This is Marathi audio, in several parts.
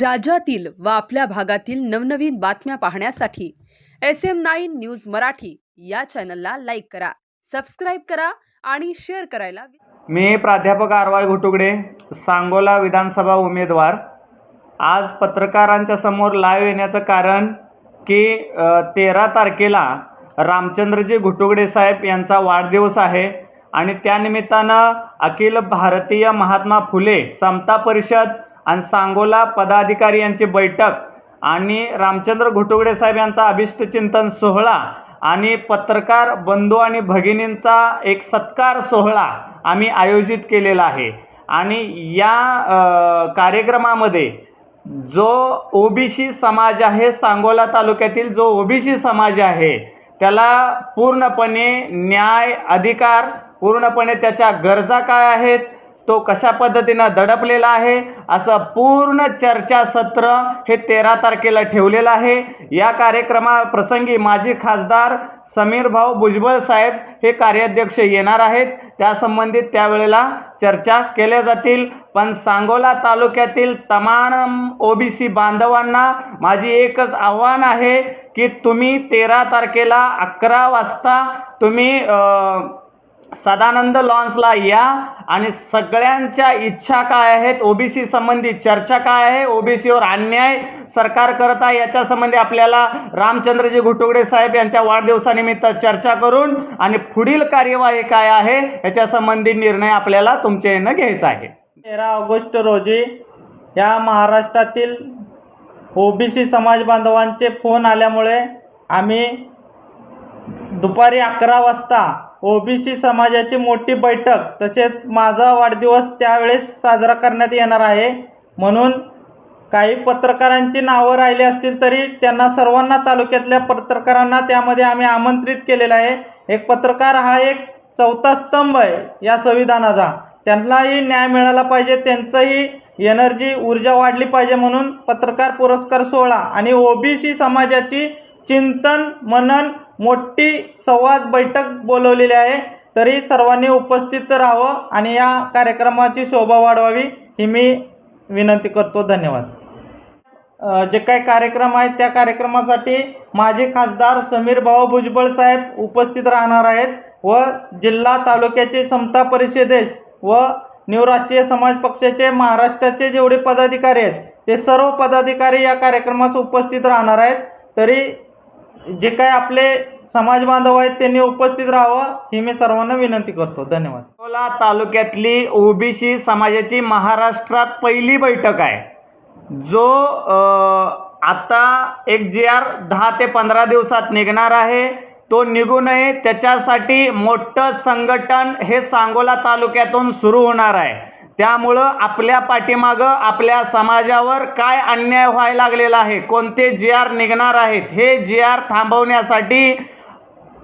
राज्यातील व आपल्या भागातील नवनवीन बातम्या पाहण्यासाठी S M nine news Marathi या चॅनलला लाईक करा सबस्क्राईब करा आणि शेअर करायला मी प्राध्यापक आरवाय घुटुगडे सांगोला विधानसभा उमेदवार. आज पत्रकारांच्या समोर लाईव्ह येण्याचं कारण की तेरा तारखेला रामचंद्रजी घुटुगडे साहेब यांचा वाढदिवस आहे आणि त्यानिमित्तानं अखिल भारतीय महात्मा फुले समता परिषद आणि सांगोला पदाधिकारी यांची बैठक आणि रामचंद्र घुटुगडे साहेब यांचा अभिष्टचिंतन सोहळा आणि पत्रकार बंधू आणि भगिनींचा एक सत्कार सोहळा आम्ही आयोजित केलेला आहे. आणि या कार्यक्रमामध्ये जो ओबीसी समाज आहे सांगोला तालुक्यातील जो ओबीसी समाज आहे त्याला पूर्णपणे न्याय अधिकार पूर्णपणे त्याच्या गरजा काय आहेत तो कशा पद्धतीनं दडपलेला आहे? असं पूर्ण चर्चासत्र हे तेरा तारखेला ठेवलेलं आहे. या कार्यक्रमाप्रसंगी माजी खासदार समीर भाऊ भुजबळ साहेब हे कार्याध्यक्ष येणार आहेत. त्यासंबंधित त्यावेळेला चर्चा केल्या जातील. पण सांगोला तालुक्यातील तमाम ओबीसी बांधवांना माझी एकच आव्हान आहे की तुम्ही तेरा तारखेला अकरा वाजता तुम्ही सदानंद लॉन्सला या. आणि सगळ्यांच्या इच्छा काय आहेत? ओबीसी संबंधी चर्चा काय आहे? ओबीसीवर अन्याय सरकार करत आहे याच्या संबंधी आपल्याला रामचंद्रजी घुटुगडे साहेब यांच्या वाढदिवसानिमित्त चर्चा करून आणि पुढील कार्यवाही काय आहे याच्या संबंधी निर्णय आपल्याला तुमच्या येणं घ्यायचा आहे. तेरा ऑगस्ट रोजी या महाराष्ट्रातील ओबीसी समाज बांधवांचे फोन आल्यामुळे आम्ही दुपारी अकरा वाजता ओबीसी समाजाची मोठी बैठक तसेच माझा वाढदिवस त्यावेळेस साजरा करण्यात येणार आहे. म्हणून काही पत्रकारांची नावं राहिली असतील तरी त्यांना सर्वांना तालुक्यातल्या पत्रकारांना त्यामध्ये आम्ही आमंत्रित केलेलं आहे. एक पत्रकार हा एक चौथा स्तंभ आहे या संविधानाचा. त्यांनाही न्याय मिळाला पाहिजे त्यांचंही एनर्जी ऊर्जा वाढली पाहिजे म्हणून पत्रकार पुरस्कार सोहळा आणि ओबीसी समाजाची चिंतन मनन मोठी संवाद बैठक बोलवलेली आहे. तरी सर्वांनी उपस्थित राहावं आणि या कार्यक्रमाची शोभा वाढवावी ही मी विनंती करतो. धन्यवाद. जे काही कार्यक्रम आहेत त्या कार्यक्रमासाठी माजी खासदार समीर भाऊ भुजबळ साहेब उपस्थित राहणार आहेत व जिल्हा तालुक्याचे समता परिषदेश व न्यू राष्ट्रीय समाज पक्षाचे महाराष्ट्राचे जेवढे पदाधिकारी आहेत ते सर्व पदाधिकारी या कार्यक्रमास उपस्थित राहणार आहेत. तरी जे काही आपले समाज बांधव आहेत त्यांनी उपस्थित राहावं ही मी सर्वांना विनंती करतो. धन्यवाद. अकोला तालुक्यातली ओबीसी समाजाची महाराष्ट्रात पहिली बैठक आहे. जो आता एक जी आर दहा ते पंधरा दिवसात निघणार आहे. तो निघू नये त्याच्यासाठी मोठं संघटन हे सांगोला तालुक्यातून सुरू होणार आहे. त्यामुळं आपल्या पाठीमागं आपल्या समाजावर काय अन्याय व्हायला लागलेला आहे? कोणते जी आर निघणार आहेत? हे जी आर थांबवण्यासाठी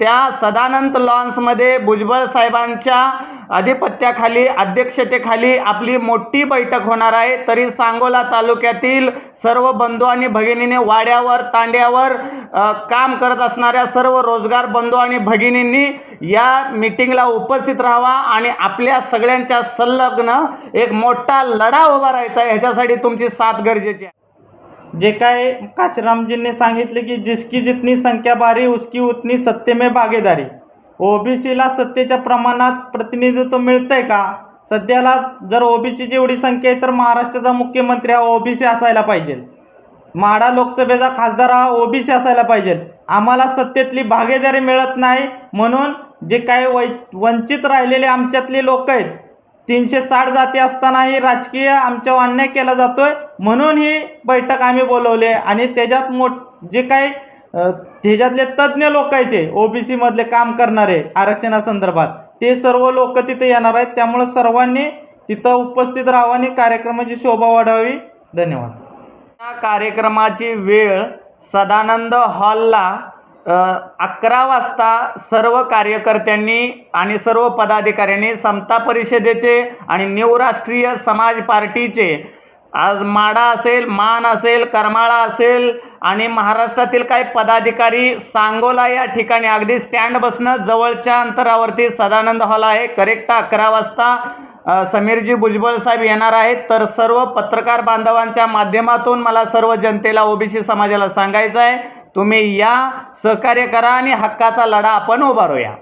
त्या सदानंद लॉन्समध्ये भुजबळ साहेबांच्या अधिपत्याखाली अध्यक्षतेखाली आपली मोठी बैठक होणार आहे. तरी सांगोला तालुक्यातील सर्व बंधू आणि भगिनीने वाड्यावर तांड्यावर काम करत असणाऱ्या सर्व रोजगार बंधू आणि भगिनींनी या मीटिंगला उपस्थित राहावा आणि आपल्या सगळ्यांच्या संलग्न एक मोठा लढा उभा राहायचा आहे. ह्याच्यासाठी तुमची साथ गरजेची आहे. जे काय काशीरामजींनी सांगितले की जिसकी जितनी संख्या भारी उसकी उतनी सत्ते में भागीदारी. ओबीसीला सत्तेच्या प्रमाणात प्रतिनिधित्व मिळतंय का? सध्याला जर ओबीसी जेवढी संख्या आहे तर महाराष्ट्राचा मुख्यमंत्री हा ओबीसी असायला पाहिजे. माढा लोकसभेचा खासदार हा ओबीसी असायला पाहिजे. आम्हाला सत्तेतली भागीदारी मिळत नाही म्हणून जे काही वै वंचित राहिलेले आमच्यातले लोक आहेत तीनशे साठ जाती असतानाही राजकीय आमच्यावर अन्याय केला जातो आहे म्हणून ही बैठक आम्ही बोलवली आहे. आणि त्याच्यात मोठ जे काही त्याच्यातले तज्ज्ञ लोक आहेत ते ओ बी सीमधले काम करणारे आरक्षणासंदर्भात ते सर्व लोक तिथे येणार आहेत. त्यामुळे सर्वांनी तिथं उपस्थित राहावं आणि कार्यक्रमाची शोभा वाढावी. धन्यवाद. या कार्यक्रमाची वेळ सदानंद हॉलला अकरा वाजता सर्व कार्यकर्त्यांनी आणि सर्व पदाधिकाऱ्यांनी समता परिषदेचे आणि न्यू राष्ट्रीय समाज पार्टीचे आज माडा असेल मान असेल करमाळा असेल आणि महाराष्ट्रातील काही पदाधिकारी सांगोला या ठिकाणी अगदी स्टँड बसणं जवळच्या अंतरावरती सदानंद हॉल आहे. करेक्ट अकरा वाजता समीरजी भुजबळ साहेब येणार आहेत. तर सर्व पत्रकार बांधवांच्या माध्यमातून मला सर्व जनतेला ओबीसी समाजाला सांगायचं आहे तुम्ही या सहकार्य करा आणि हक्काचा लढा आपण उभारूया.